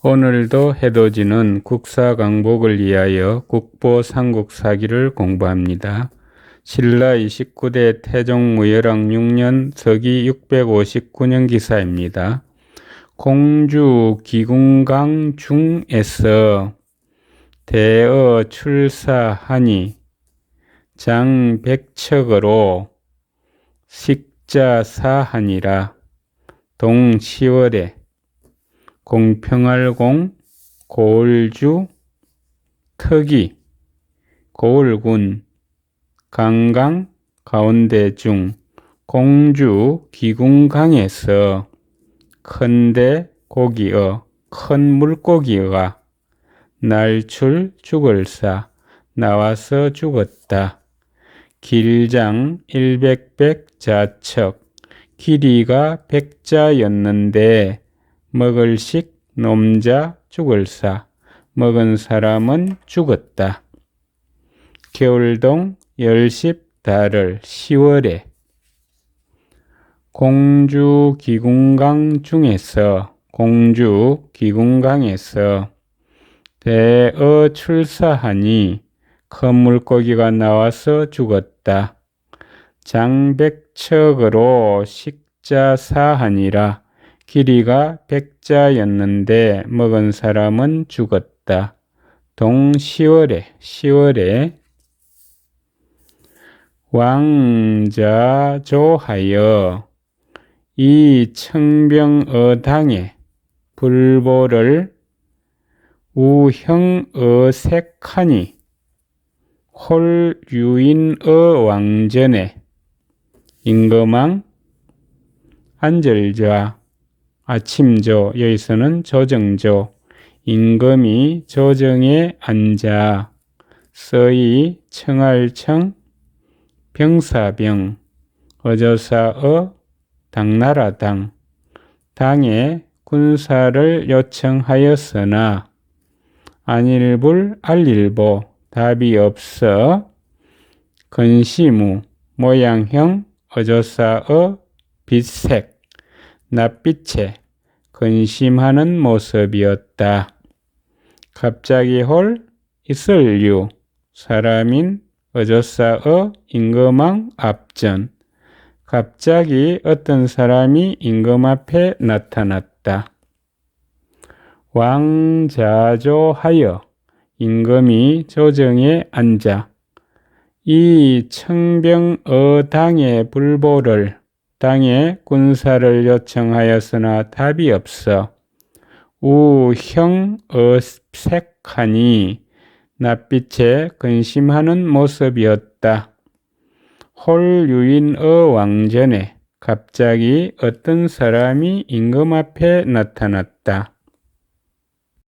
오늘도 해돋이는 국사 강복을 위하여 국보 삼국사기를 공부합니다. 신라 29대 태종 무열왕 6년 서기 659년 기사입니다. 공주 기궁강 중에서 대어 출사하니 장백척으로 식자사하니라 동 10월에 공평할공 고을주 특이 고을군 강강 가운데 중 공주 기궁강에서 큰대 고기어 큰 물고기가 날출 죽을사 나와서 죽었다. 길장 일백백 자척 길이가 백자였는데 먹을식 놈자 죽을사 먹은 사람은 죽었다. 겨울동 열십 달을 10월에 공주 기궁강 중에서 공주 기궁강에서 대어 출사하니 큰 물고기가 나와서 죽었다. 장백척으로 식자사하니라 길이가 백자였는데 먹은 사람은 죽었다. 동 10월에 10월에 왕자 조하여 이 청병어당에 불보를 우형어색하니 홀유인어 왕전에 임금왕 안절좌 아침조 여기서는 조정조. 임금이 조정에 앉아. 서희 청할청 병사병. 어저사어 당나라당. 당에 군사를 요청하였으나 안일불 알일보 답이 없어 근시무 모양형 어조사의 빛색 낯빛에 근심하는 모습이었다. 갑자기 홀 이슬류 사람인 어조사의 임금왕 앞전 갑자기 어떤 사람이 임금 앞에 나타났다. 왕자조하여 임금이 조정에 앉아 이 청병어당의 불보를 당의 군사를 요청하였으나 답이 없어 우형 어색하니 낯빛에 근심하는 모습이었다. 홀유인 어 왕전에 갑자기 어떤 사람이 임금 앞에 나타났다.